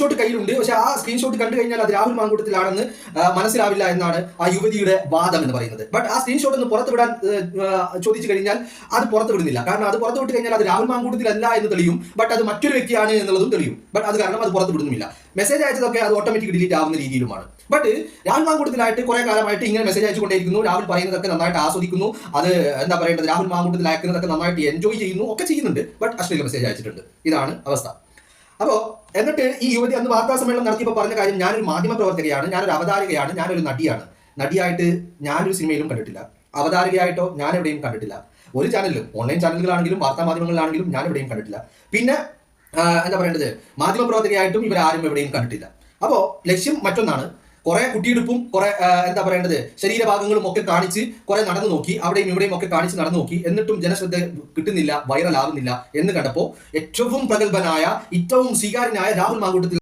Shot കയ്യിലുണ്ട്. പക്ഷെ ആ സ്ക്രീൻഷോട്ട് കണ്ടു കഴിഞ്ഞാൽ അത് രാഹുൽ മാങ്കൂട്ടത്തിലാണെന്ന് മനസ്സിലാവില്ല എന്നാണ് ആ യുവതിയുടെ വാദം എന്ന് പറയുന്നത്. ബട്ട് ആ സ്ക്രീൻഷോട്ട് ഒന്ന് പുറത്ത് വിടാൻ ചോദിച്ചു കഴിഞ്ഞാൽ അത് പുറത്ത് വിടുന്നില്ല കാരണം അത് പുറത്ത് വിട്ട് കഴിഞ്ഞാൽ അത് രാഹുൽ മാങ്കൂട്ടത്തിലല്ല എന്ന് തെളിയും. ബട്ട് അത് മറ്റൊരു വ്യക്തിയാണ് എന്നുള്ളതും തെളിയും. ബട്ട് അത് കാരണം അത് പുറത്ത് വിടുന്നില്ല മെസ്സേജ് അയച്ചതൊക്കെ അത് ഓട്ടോമാറ്റിക് ഡിലീറ്റ് ആവുന്ന രീതിയിലുമാണ്. ബട്ട് രാഹുൽ മാങ്കൂട്ടത്തിലായിട്ട് കുറെ കാലമായിട്ട് ഇങ്ങനെ മെസ്സേജ് അയച്ചുകൊണ്ടേയിരിക്കുന്നു രാഹുൽ പറയുന്നതൊക്കെ നന്നായിട്ട് ആസ്വദിക്കുന്നു. അത് എന്താ പറയേണ്ടത്? രാഹുൽ മാങ്കൂട്ടത്തിൽ അയക്കുന്നതൊക്കെ നന്നായിട്ട് എൻജോയ് ചെയ്യുന്നു. ഒക്കെ ചെയ്യുന്നുണ്ട്. ബട്ട് അശ്ലീല മെസ്സേജ് അയച്ചിട്ടുണ്ട്. ഇതാണ് അവസ്ഥ. അപ്പോ എന്നിട്ട് ഈ യുവതി അന്ന് വാർത്താ സമ്മേളനം നടത്തിയപ്പോൾ പറഞ്ഞ കാര്യം ഞാനൊരു മാധ്യമ പ്രവർത്തകയാണ് ഞാനൊരു അവതാരകയാണ് ഞാനൊരു നടിയാണ്. നടിയായിട്ട് ഞാനൊരു സിനിമയിലും കണ്ടിട്ടില്ല. അവതാരകയായിട്ടോ ഞാൻ എവിടെയും കണ്ടിട്ടില്ല. ഒരു ചാനലിലും ഓൺലൈൻ ചാനലുകളാണെങ്കിലും വാർത്താ മാധ്യമങ്ങളിലാണെങ്കിലും ഞാൻ എവിടെയും കണ്ടിട്ടില്ല. പിന്നെ എന്താ പറയേണ്ടത്? മാധ്യമ പ്രവർത്തകയായിട്ടും ഇവരാരും എവിടെയും കണ്ടിട്ടില്ല. അപ്പോൾ ലക്ഷ്യം മറ്റൊന്നാണ്. കുറെ കുട്ടിയെടുപ്പും കുറെ എന്താ പറയേണ്ടത് ശരീരഭാഗങ്ങളും ഒക്കെ കാണിച്ച് കുറെ നടന്നു നോക്കി അവിടെയും ഇവിടെയും ഒക്കെ കാണിച്ച് നടന്നു നോക്കി എന്നിട്ടും ജനശ്രദ്ധ കിട്ടുന്നില്ല വൈറൽ ആവുന്നില്ല എന്ന് കണ്ടപ്പോൾ ഏറ്റവും പ്രഗത്ഭനായ ഏറ്റവും സ്വീകാര്യനായ രാഹുൽ മാങ്കൂട്ടത്തിൽ